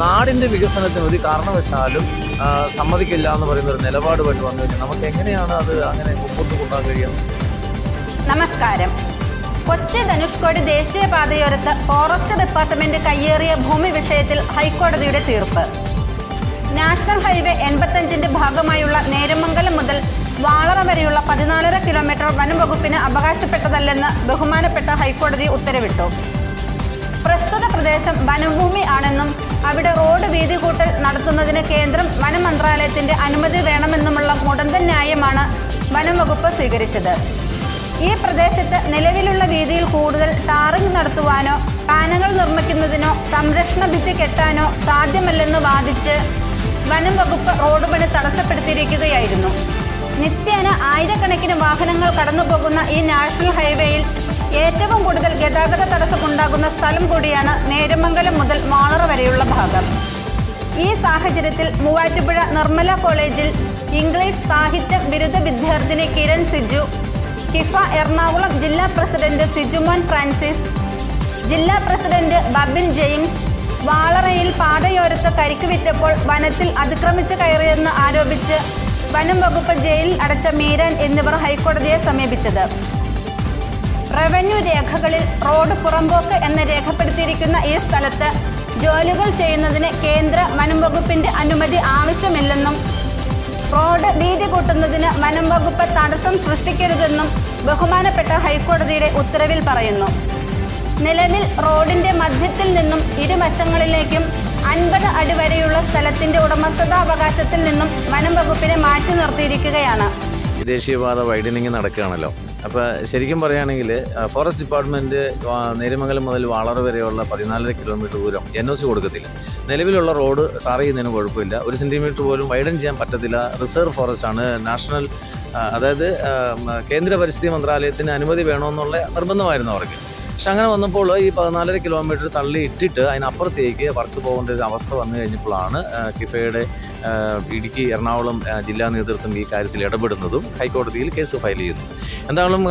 നാടിന്റെ വികസനത്തിന് ഒരു കാരണവശാലും സമ്മതിക്കില്ല എന്ന് പറയുന്ന ഒരു നിലപാടുമായിട്ട് വന്നു കഴിഞ്ഞാൽ നമുക്ക് എങ്ങനെയാണ് അത് അങ്ങനെ മുമ്പോട്ട് കൊണ്ടാൻ കഴിയുന്നത് നമസ്കാരം. കൊച്ചി ധനുഷ്കോടി ദേശീയപാതയോരത്ത് ഫോറസ്റ്റ് ഡിപ്പാർട്ട്മെന്റ് കയ്യേറിയ ഭൂമി വിഷയത്തിൽ ഹൈക്കോടതിയുടെ തീർപ്പ്. നാഷണൽ ഹൈവേ എൺപത്തഞ്ചിന്റെ ഭാഗമായുള്ള നേരമംഗലം മുതൽ വാളറ വരെയുള്ള പതിനാലര കിലോമീറ്റർ വനം വകുപ്പിന് അവകാശപ്പെട്ടതല്ലെന്ന് ബഹുമാനപ്പെട്ട ഹൈക്കോടതി ഉത്തരവിട്ടു. പ്രസ്തുത പ്രദേശം വനഭൂമി ആണെന്നും അവിടെ റോഡ് വീതി കൂട്ടൽ നടത്തുന്നതിന് കേന്ദ്രം വനം മന്ത്രാലയത്തിന്റെ അനുമതി വേണമെന്നുമുള്ള മുടന്തൻ ന്യായമാണ് വനം വകുപ്പ് സ്വീകരിച്ചത്. ഈ പ്രദേശത്ത് നിലവിലുള്ള വീതിയിൽ കൂടുതൽ ടാറിംഗ് നടത്തുവാനോ പാനങ്ങൾ നിർമ്മിക്കുന്നതിനോ സംരക്ഷണ ഭിത്തി കെട്ടാനോ സാധ്യമല്ലെന്ന് വാദിച്ച് വനം വകുപ്പ് റോഡ് പണി തടസ്സപ്പെടുത്തിയിരിക്കുകയായിരുന്നു. നിത്യേന ആയിരക്കണക്കിന് വാഹനങ്ങൾ കടന്നുപോകുന്ന ഈ നാഷണൽ ഹൈവേയിൽ ഏറ്റവും കൂടുതൽ ഗതാഗത തടസ്സമുണ്ടാകുന്ന സ്ഥലം കൂടിയാണ് നേരമംഗലം മുതൽ മാളറ വരെയുള്ള ഭാഗം. ഈ സാഹചര്യത്തിൽ മൂവാറ്റുപുഴ നിർമ്മല കോളേജിൽ ഇംഗ്ലീഷ് സാഹിത്യ ബിരുദ വിദ്യാർത്ഥിനി കിരൺ സിജു കിഫ എറണാകുളം ജില്ലാ പ്രസിഡന്റ് സിജുമോൻ ഫ്രാൻസിസ് ജില്ലാ പ്രസിഡന്റ് ബബിൻ ജെയിംസ് വാളറയിൽ പാതയോരത്ത് കരിക്ക് വിറ്റപ്പോൾ വനത്തിൽ അതിക്രമിച്ചു കയറിയെന്ന് ആരോപിച്ച് വനം വകുപ്പ് ജയിലിൽ അടച്ച മീരൻ എന്നിവർ ഹൈക്കോടതിയെ സമീപിച്ചത്. റവന്യൂ രേഖകളിൽ റോഡ് പുറമ്പോക്ക് എന്ന് രേഖപ്പെടുത്തിയിരിക്കുന്ന ഈ സ്ഥലത്ത് ജോലികൾ ചെയ്യുന്നതിന് കേന്ദ്ര വനം വകുപ്പിന്റെ അനുമതി ആവശ്യമില്ലെന്നും റോഡ് വീതി കൂട്ടുന്നതിന് വനം വകുപ്പ് തടസ്സം സൃഷ്ടിക്കരുതെന്നും ബഹുമാനപ്പെട്ട ഹൈക്കോടതിയുടെ ഉത്തരവിൽ പറയുന്നു. നിലവിൽ റോഡിന്റെ മധ്യത്തിൽ നിന്നും ഇരുവശങ്ങളിലേക്കും അൻപത് അടി വരെയുള്ള സ്ഥലത്തിന്റെ ഉടമസ്ഥതാവകാശത്തിൽ നിന്നും വനം വകുപ്പിനെ മാറ്റി നിർത്തിയിരിക്കുകയാണ്. ദേശീയപാത വൈഡനിങ് നടക്കുകയാണല്ലോ. അപ്പോൾ ശരിക്കും പറയുകയാണെങ്കിൽ ഫോറസ്റ്റ് ഡിപ്പാർട്ട്മെന്റ് നേരിമംഗലം മുതൽ വളറ് വരെയുള്ള പതിനാലര കിലോമീറ്റർ ദൂരം എൻ ഒ സി കൊടുക്കത്തില്ല. നിലവിലുള്ള റോഡ് ടാർ ചെയ്യുന്നതിന് കുഴപ്പമില്ല. ഒരു സെന്റിമീറ്റർ പോലും വൈഡൻ ചെയ്യാൻ പറ്റത്തില്ല. റിസർവ് ഫോറസ്റ്റ് ആണ്. നാഷണൽ അതായത് കേന്ദ്ര പരിസ്ഥിതി മന്ത്രാലയത്തിന് അനുമതി വേണമെന്നുള്ള നിർബന്ധമായിരുന്നു അവർക്ക്. പക്ഷെ അങ്ങനെ വന്നപ്പോൾ ഈ പതിനാലര കിലോമീറ്റർ തള്ളി ഇട്ടിട്ട് അതിനപ്പുറത്തേക്ക് വർക്ക് പോകേണ്ട ഒരു അവസ്ഥ വന്നു കഴിഞ്ഞപ്പോഴാണ് കിഫയുടെ ഇടുക്കി എറണാകുളം ജില്ലാ നേതൃത്വം ഈ കാര്യത്തിൽ ഇടപെടുന്നതും ഹൈക്കോടതിയിൽ കേസ് ഫയൽ ചെയ്യുന്നു. എന്തായാലും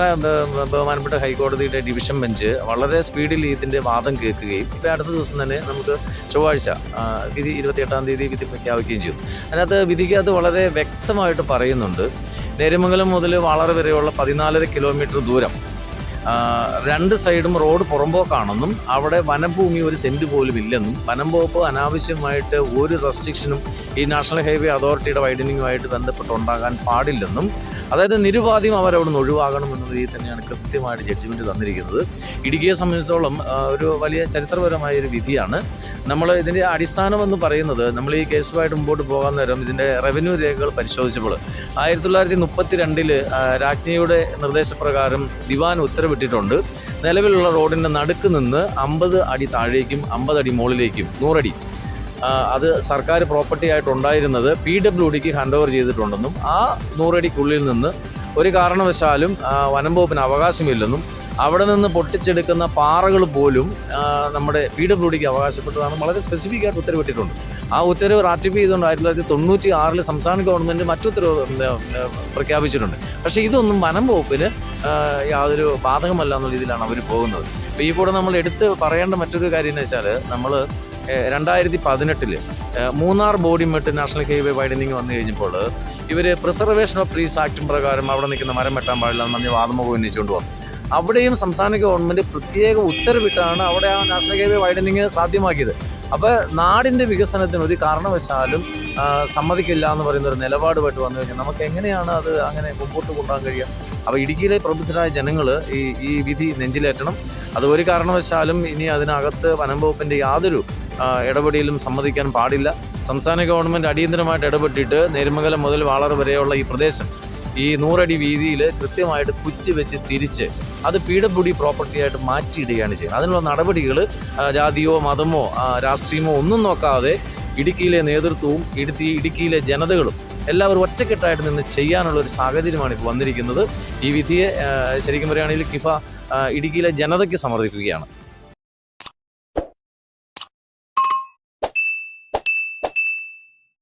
ബഹുമാനപ്പെട്ട ഹൈക്കോടതിയുടെ ഡിവിഷൻ ബെഞ്ച് വളരെ സ്പീഡിൽ ഇതിന്റെ വാദം കേൾക്കുകയും അടുത്ത ദിവസം തന്നെ നമുക്ക് ചൊവ്വാഴ്ച വിധി ഇരുപത്തിയെട്ടാം തീയതി വിധി പ്രഖ്യാപിക്കുകയും ചെയ്തു അതിനകത്ത് വിധിക്കകത്ത് വളരെ വ്യക്തമായിട്ട് പറയുന്നുണ്ട്. നേരമംഗലം മുതൽ വളരെ വരെയുള്ള പതിനാലര കിലോമീറ്റർ ദൂരം രണ്ട് സൈഡും റോഡ് പുറമ്പോക്കാണെന്നും അവിടെ വനഭൂമി ഒരു സെന്റ് പോലും ഇല്ലെന്നും വനം വകുപ്പ് അനാവശ്യമായിട്ട് ഒരു റെസ്ട്രിക്ഷനും ഈ നാഷണൽ ഹൈവേ അതോറിറ്റിയുടെ വൈഡനിങ്ങുമായിട്ട് ബന്ധപ്പെട്ട് ഉണ്ടാകാൻ പാടില്ലെന്നും അതായത് നിരുപാധികം അവരവിടുന്ന് ഒഴിവാകണം എന്ന രീതിയിൽ തന്നെയാണ് കൃത്യമായിട്ട് ജഡ്ജ്മെന്റ് തന്നിരിക്കുന്നത്. ഇടുക്കിയെ സംബന്ധിച്ചിടത്തോളം ഒരു വലിയ ചരിത്രപരമായ ഒരു വിധിയാണ്. നമ്മൾ ഇതിന്റെ അടിസ്ഥാനം എന്ന് പറയുന്നത് നമ്മൾ ഈ കേസുമായിട്ട് മുമ്പോട്ട് പോകാൻ നേരം ഇതിന്റെ റവന്യൂ രേഖകൾ പരിശോധിച്ചപ്പോൾ ആയിരത്തി തൊള്ളായിരത്തി മുപ്പത്തി രണ്ടിൽ രാജ്ഞിയുടെ നിർദ്ദേശപ്രകാരം ദിവാൻ ഉത്തരവിട്ടിട്ടുണ്ട്. നിലവിലുള്ള റോഡിന്റെ നടുക്ക് നിന്ന് അമ്പത് അടി താഴേക്കും അമ്പത് അടി മുകളിലേക്കും നൂറടി. അത് സർക്കാർ പ്രോപ്പർട്ടി ആയിട്ടുണ്ടായിരുന്നത് പി ഡബ്ല്യു ഡിക്ക് ഹാൻഡ് ഓവർ ചെയ്തിട്ടുണ്ടെന്നും ആ നൂറടിക്കുള്ളിൽ നിന്ന് ഒരു കാരണവശാലും വനം വകുപ്പിന് അവകാശമില്ലെന്നും അവിടെ നിന്ന് പൊട്ടിച്ചെടുക്കുന്ന പാറകൾ പോലും നമ്മുടെ പി ഡബ്ല്യു ഡിക്ക് അവകാശപ്പെട്ടതാണ്. വളരെ സ്പെസിഫിക് ആയിട്ട് ഉത്തരവിട്ടിട്ടുണ്ട്. ആ ഉത്തരവ് റാറ്റിഫൈ ചെയ്തുകൊണ്ട് ആയിരത്തി തൊള്ളായിരത്തി തൊണ്ണൂറ്റി ആറിൽ സംസ്ഥാന ഗവൺമെന്റ് മറ്റുത്തരവ് പ്രഖ്യാപിച്ചിട്ടുണ്ട്. പക്ഷേ ഇതൊന്നും വനം വകുപ്പിൽ യാതൊരു ബാധകമല്ല എന്നുള്ള രീതിയിലാണ് അവർ പോകുന്നത്. അപ്പോൾ ഈ കൂടെ നമ്മൾ എടുത്ത് പറയേണ്ട മറ്റൊരു കാര്യം എന്ന് വെച്ചാൽ നമ്മൾ രണ്ടായിരത്തി പതിനെട്ടിൽ Munnar Bodi Bodimettu national highway widening വന്നു കഴിഞ്ഞപ്പോൾ ഇവർ പ്രിസർവേഷൻ ഓഫ് ട്രീസ് ആക്ടും പ്രകാരം അവിടെ നിൽക്കുന്ന മരം വെട്ടാൻ പാടില്ല എന്ന് പറഞ്ഞ് വാദമുഖം ഉന്നയിച്ചുകൊണ്ട് വന്നു. അവിടെയും സംസ്ഥാന ഗവൺമെന്റ് പ്രത്യേക ഉത്തരവിട്ടാണ് അവിടെ ആ നാഷണൽ ഹൈവേ വൈഡനിങ് സാധ്യമാക്കിയത്. അപ്പോൾ നാടിന്റെ വികസനത്തിന് ഒരു കാരണവശാലും സമ്മതിക്കില്ല എന്ന് പറയുന്ന ഒരു നിലപാടുമായിട്ട് വന്നു കഴിഞ്ഞാൽ നമുക്ക് എങ്ങനെയാണ് അത് അങ്ങനെ മുമ്പോട്ട് കൊണ്ടുപോകാൻ കഴിയുക? അപ്പോൾ ഇടുക്കിയിലെ പ്രബുദ്ധരായ ജനങ്ങൾ ഈ ഈ വിധി നെഞ്ചിലേറ്റണം. അത് ഒരു കാരണവശാലും ഇനി അതിനകത്ത് വനം വകുപ്പിന്റെ യാതൊരു ഇടപെടലും സമ്മതിക്കാൻ പാടില്ല. സംസ്ഥാന ഗവൺമെന്റ് അടിയന്തരമായിട്ട് ഇടപെട്ടിട്ട് നേരുമംഗലം മുതൽ വാളർ വരെയുള്ള ഈ പ്രദേശം ഈ നൂറടി വീതിയിൽ കൃത്യമായിട്ട് കുറ്റി വെച്ച് തിരിച്ച് അത് പി ഡബ്ല്യു ഡി പ്രോപ്പർട്ടി ആയിട്ട് മാറ്റിയിടുകയാണ് ചെയ്യുന്നത്. അതിനുള്ള നടപടികൾ ജാതിയോ മതമോ രാഷ്ട്രീയമോ ഒന്നും നോക്കാതെ ഇടുക്കിയിലെ നേതൃത്വവും ഇടുക്കി ഇടുക്കിയിലെ ജനതകളും എല്ലാവരും ഒറ്റക്കെട്ടായിട്ട് നിന്ന് ചെയ്യാനുള്ള ഒരു സാഹചര്യമാണ് ഇപ്പോൾ വന്നിരിക്കുന്നത്. ഈ വിധിയെ ശരിക്കും പറയുകയാണെങ്കിൽ കിഫ ഇടുക്കിയിലെ ജനതയ്ക്ക് സമർപ്പിക്കുകയാണ്.